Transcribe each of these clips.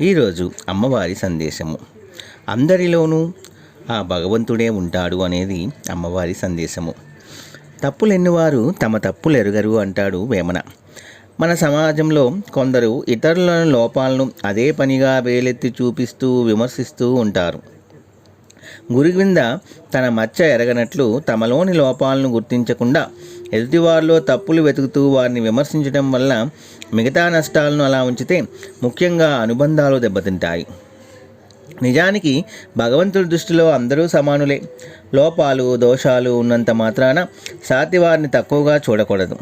ఈరోజు అమ్మవారి సందేశము. అందరిలోనూ ఆ భగవంతుడే ఉంటాడు అనేది అమ్మవారి సందేశము. తప్పులెన్నివారు తమ తప్పులు ఎరుగరు అంటాడు వేమన. మన సమాజంలో కొందరు ఇతరుల లోపాలను అదే పనిగా వేలెత్తి చూపిస్తూ విమర్శిస్తూ ఉంటారు. గురువింద తన మచ్చ ఎరగనట్లు తమలోని లోపాలను గుర్తించకుండా ఎదుటివారిలో తప్పులు వెతుకుతూ వారిని విమర్శించడం వల్ల మిగతా నష్టాలను అలా ఉంచితే ముఖ్యంగా అనుబంధాలు దెబ్బతింటాయి. నిజానికి భగవంతుడి దృష్టిలో అందరూ సమానులే. లోపాలు దోషాలు ఉన్నంత మాత్రాన సాతివారిని తక్కువగా చూడకూడదు.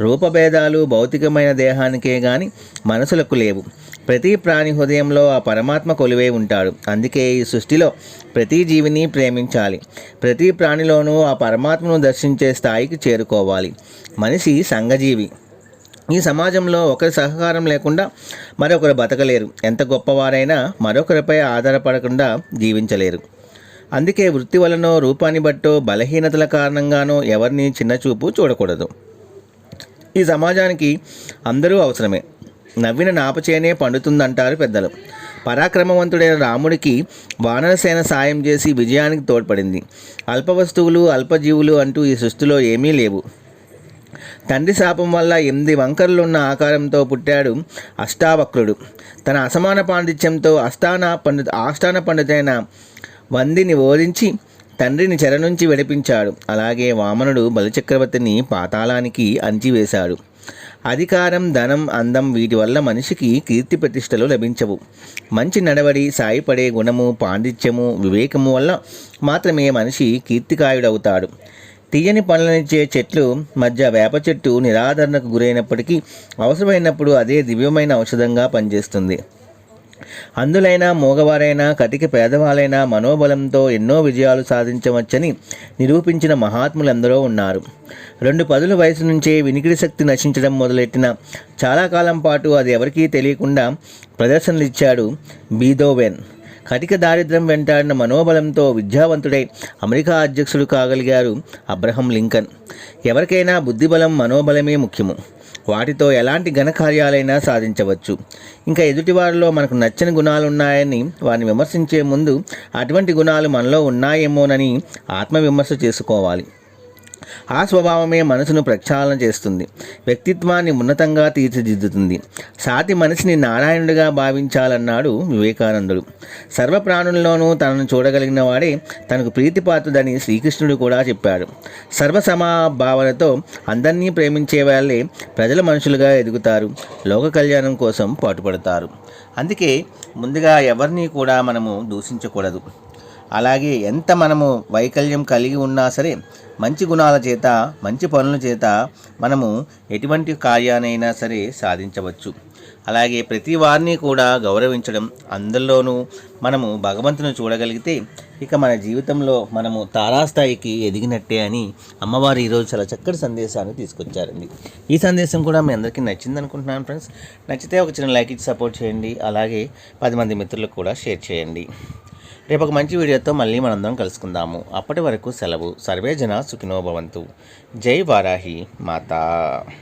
రూపభేదాలు భౌతికమైన దేహానికే గాని మనసులకు లేవు. ప్రతి ప్రాణి హృదయంలో ఆ పరమాత్మ కొలువై ఉంటాడు. అందుకే ఈ సృష్టిలో ప్రతి జీవిని ప్రేమించాలి. ప్రతి ప్రాణిలోనూ ఆ పరమాత్మను దర్శించే స్థాయికి చేరుకోవాలి. మనిషి సంఘజీవి. ఈ సమాజంలో ఒకరి సహకారం లేకుండా మరొకరు బతకలేరు. ఎంత గొప్పవారైనా మరొకరిపై ఆధారపడకుండా జీవించలేరు. అందుకే వృత్తి వలనో రూపాన్ని బట్టో బలహీనతల కారణంగానో ఎవరిని చిన్నచూపు చూడకూడదు. ఈ సమాజానికి అందరూ అవసరమే. నవ్విన నాపచేనే పండుతుందంటారు పెద్దలు. పరాక్రమవంతుడైన రాముడికి వానరసేన సాయం చేసి విజయానికి తోడ్పడింది. అల్ప వస్తువులు అల్పజీవులు అంటూ ఈ సృష్టిలో ఏమీ లేవు. తండ్రి శాపం వల్ల ఎనిమిది వంకరలున్న ఆకారంతో పుట్టాడు అష్టావక్రుడు. తన అసమాన పాండిత్యంతో అస్థాన పండిత ఆస్థాన పండితైన వందిని ఓడించి తండ్రిని చెర నుంచి విడిపించాడు. అలాగే వామనుడు బలిచక్రవర్తిని పాతాళానికి అంచివేశాడు. అధికారం ధనం అందం వీటి వల్ల మనిషికి కీర్తి ప్రతిష్టలు లభించవు. మంచి నడవడి సాయపడే గుణము పాండిత్యము వివేకము వల్ల మాత్రమే మనిషి కీర్తికాయుడవుతాడు. తీయని పనులనిచ్చే చెట్లు మధ్య వేప చెట్టు నిరాదరణకు గురైనప్పటికీ అవసరమైనప్పుడు అదే దివ్యమైన ఔషధంగా పనిచేస్తుంది. అందులైనా మూగవారైనా కటికి పేదవాళ్ళైనా మనోబలంతో ఎన్నో విజయాలు సాధించవచ్చని నిరూపించిన మహాత్ములందరూ ఉన్నారు. రెండు పదుల వయసు నుంచే వినికిడి శక్తి నశించడం మొదలెట్టిన చాలా కాలం పాటు అది ఎవరికీ తెలియకుండా ప్రదర్శనలు ఇచ్చాడు బీదోవెన్. కటిక దారిద్ర్యం వెంటాడిన మనోబలంతో విద్యావంతుడై అమెరికా అధ్యక్షుడు కాగలిగారు అబ్రహం లింకన్. ఎవరికైనా బుద్ధిబలం మనోబలమే ముఖ్యము. వాటితో ఎలాంటి ఘనకార్యాలైనా సాధించవచ్చు. ఇంకా ఎదుటివారిలో మనకు నచ్చని గుణాలు ఉన్నాయని వారిని విమర్శించే ముందు అటువంటి గుణాలు మనలో ఉన్నాయేమోనని ఆత్మవిమర్శ చేసుకోవాలి. ఆ స్వభావమే మనసును ప్రక్షాళన చేస్తుంది. వ్యక్తిత్వాన్ని ఉన్నతంగా తీర్చిదిద్దుతుంది. సాతి మనిషిని నారాయణుడిగా భావించాలన్నాడు వివేకానందుడు. సర్వప్రాణుల్లోనూ తనను చూడగలిగిన వాడే తనకు ప్రీతిపాత్రుడని శ్రీకృష్ణుడు కూడా చెప్పాడు. సర్వసమాభావనతో అందరినీ ప్రేమించే వాళ్ళే ప్రజల మనుషులుగా ఎదుగుతారు. లోక కళ్యాణం కోసం పాటుపడతారు. అందుకే ముందుగా ఎవరిని కూడా మనము దూషించకూడదు. అలాగే ఎంత మనము వైకల్యం కలిగి ఉన్నా సరే మంచి గుణాల చేత మంచి పనుల చేత మనము ఎటువంటి కార్యానైనా సరే సాధించవచ్చు. అలాగే ప్రతి వారిని కూడా గౌరవించడం అందరిలోనూ మనము భగవంతుని చూడగలిగితే ఇక మన జీవితంలో మనము తారాస్థాయికి ఎదిగినట్టే అని అమ్మవారు ఈరోజు చాలా చక్కటి సందేశాన్ని తీసుకొచ్చారండి. ఈ సందేశం కూడా మీ అందరికీ నచ్చింది అనుకుంటున్నాను ఫ్రెండ్స్. నచ్చితే ఒక చిన్న లైక్ ఇచ్చి సపోర్ట్ చేయండి. అలాగే పది మంది మిత్రులకు కూడా షేర్ చేయండి. రేపు ఒక మంచి వీడియోతో మళ్ళీ మనందరం కలుసుకుందాము. అప్పటి వరకు సెలవు. సర్వే జన సుఖినో భవంతు. జై వారాహి మాతా.